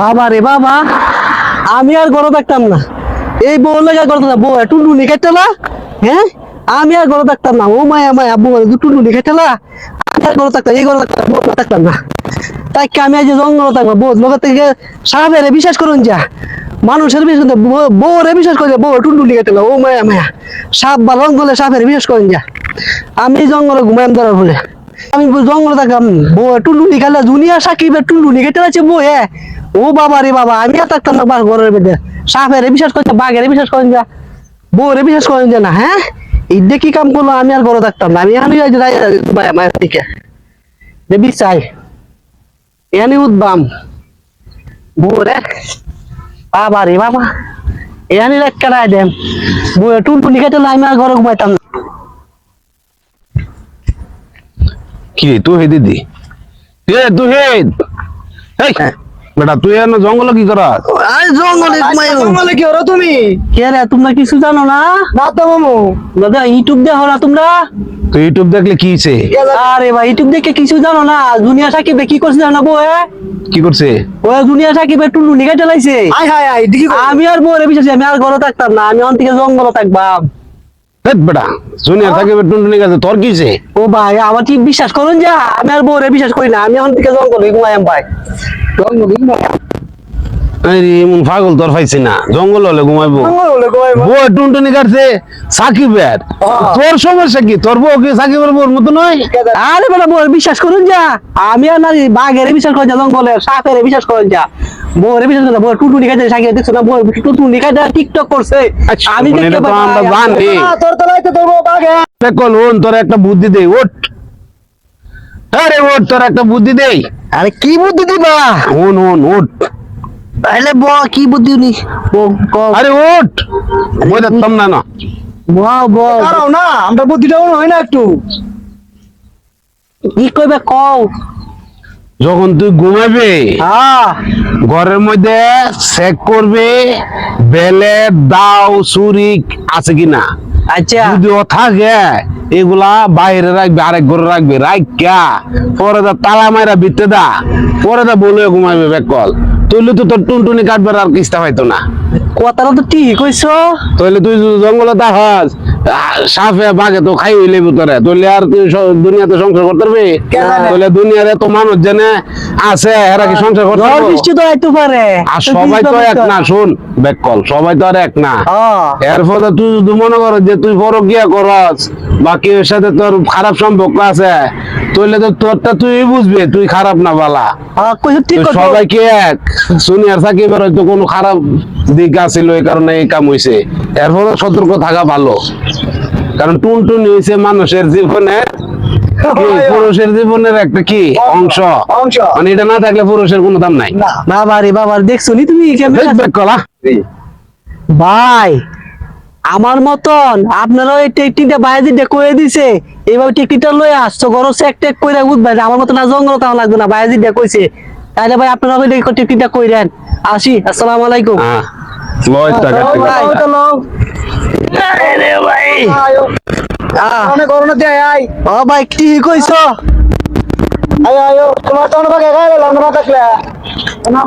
বাবা রে বাবা, আমি আর গরো থাকতাম না। এই বউ লেগে গরো থাকতাম বউ একটু নুনি খাইতেলা হ্যাঁ? আমি আর গরো থাকতাম না, ও মায়া মায়া, বউ দুটো নুনি খাইতেলা আমি আর গরো থাকতাম এই গরো থাকতাম বউ থাকতাম না। তাই আমি আজ জঙ্গল থাকব, বউ লোক থেকে সাহেবের বিশ্বাস করুন যা। মানুষের বিশ্বাস করতে বউরে বিশ্বাস করে বউ একটু নুনি খাইতেলা ও মায়া মায়া। সাপ বা জঙ্গলে সাপের বিশ্বাস করেন যা। আমি জঙ্গলে ঘুমাইম ধরার বলে। আমি জঙ্গলে থাকলাম বউ টুলুনি খেলে দুনিয়া সাকিবের টুলুনি খেতে আছে বউ হ্যাঁ? ও বাবা রে বাবা, আমি আর থাকতাম না বার ঘরের মধ্যে সাপের বিশ্বাস করছে, বাঘের বিশ্বাস করেন যা। বউরে বিশ্বাস করেন যে না হ্যাঁ? এই দেখি কাম করল, আমি আর ঘরে থাকতাম না, আমি আমি মায়ের দিকে। দেবি চাই এনে উদ্বাম বউরে, বাবা রে বাবা এনে রায় দেন। বউ টুলটুনি খেতে আমি আর ঘরে ঘুমাইতাম না। কি রে তুই হে দিদি? এ তুই হে। এই বেটা তুই এনে জঙ্গল কি করা? জঙ্গলে জঙ্গলে কি ওরা তুমি? কে রে তোমরা কিছু জানো না? না তো মামু। দাদা ইউটিউব দেখো না তোমরা? তুই ইউটিউব দেখলে কি হইছে? আরে ভাই ইউটিউব দেখে কিছু জানো না? দুনিয়া সাকিবে কি করছে জানো বউ এ? কি করছে? ও দুনিয়া সাকিবে টুলু নিকে চালাইছে আই হাই আই দেখি আমি আর বউরে বিশ্বাস আমি আর ঘরে থাকতাম না আমি অন থেকে জঙ্গলে থাকবাম। বেটা জুনিয়র থাকে টুনটুনি গেছে তোর কিছে ও ভাই আমার কি বিশ্বাস করুন যা আমি আর বউরে বিশ্বাস করি না আমি এখন থেকে জঙ্গলে ভাই। এমন পাগল তোর পাইছি না। জঙ্গল হলে ঘুমাইবো। জঙ্গলে বউ টুনটুনি কাটছে সাকিবের। তোর সমস্যা কি? তোর বউ কি সাকিবের বউর মতো নয়? আরে বেটা বিশ্বাস করুন যা। আমি আর নারী বাঘের বিশ্বাস করেন যা সাপের বিশ্বাস করেন যা বউরে বিশ্বাস করেন বউ দেখছ না? বউ টিকটক করছে। আমি দেখতে আমরা জানি তোর বউ ওন একটা বুদ্ধি দেই ওট আরে ওট তোর একটা বুদ্ধি দেই আরে কি বুদ্ধি দিবা? ওন ওন ওট তাহলে ব কি বুদ্ধি নি আরে বই দেখতাম না না। বাও ব দাঁড়াও না আমরা বুদ্ধিটাও হয় না একটু। কি কইবে কও। যখন তুই ঘুমাবি ঘরের মধ্যে চেক করবে বেলে দাও চুরি আছে কিনা আচ্ছা। যদি ও থাকে এগুলা বাইরে রাখবে আরেক ঘরে রাখবে রাখা পরে দা তালা মাইরা ভিতরে দা পরে দা বলে ঘুমাইবে বেকল। তুইলে তো তোর টুনটুনি কাটবার আর কিস্তা পাইতো না। কথাটা তো ঠিক কইছো। তাহলে তুই জঙ্গলে তাহাস সাফে বাঘে তো খাই হইলে তোরে। তাহলে আর তুই দুনিয়াতে সংসার করতে পারবি? তাহলে দুনিয়ার এত মানুষ জেনে আছে এরা কি সংসার করতে ঝড় পারব? বৃষ্টি পারে। আর সবাই তো এক না শুন বেকল সবাই তো আর এক না। এর ফলে তুই যদি মনে করো যে তুই বড় গিয়া করস বা কেউ সাথে তোর খারাপ সম্পর্ক আছে তাহলে তো তোরটা তুই বুঝবি তুই খারাপ না বালা। হ্যাঁ, কইছো ঠিক সবাই কি এক। সুনিয়ার সাকিবের হয়তো কোনো খারাপ দিক আছিল এই কারণে এই কাম হইছে। এর ফলে সতর্ক থাকা ভালো। কারণ টুনটুনি হইছে মানুষের জীবনে পুরুষের জীবনের একটা কি? অংশ। অংশ। মানে এটা না থাকলে পুরুষের কোনো দাম নাই। বাবা রে বাবা দেখছ নি তুমি কলা। ভাই আমার মতন আপনারা এই টেকনিকটা বাইরে দিয়ে করে দিছে এইভাবে টেকনিকটা লয়ে আসছো গরম চেক টেক করে উঠবে আমার মতন না জঙ্গল তাও লাগবে না বাইরে দিয়ে কইছে। তাহলে ভাই আপনারা ওই টেকনিকটা কইরেন। আসি আসসালামু আলাইকুম। হ্যাঁ। লয় টাকা। আরে ভাই অনেক করোনা দিয়ে আই ও ভাই কি কইছো? আয় আয় তোমার তো অনেক গায়ে গেলাম না থাকলে না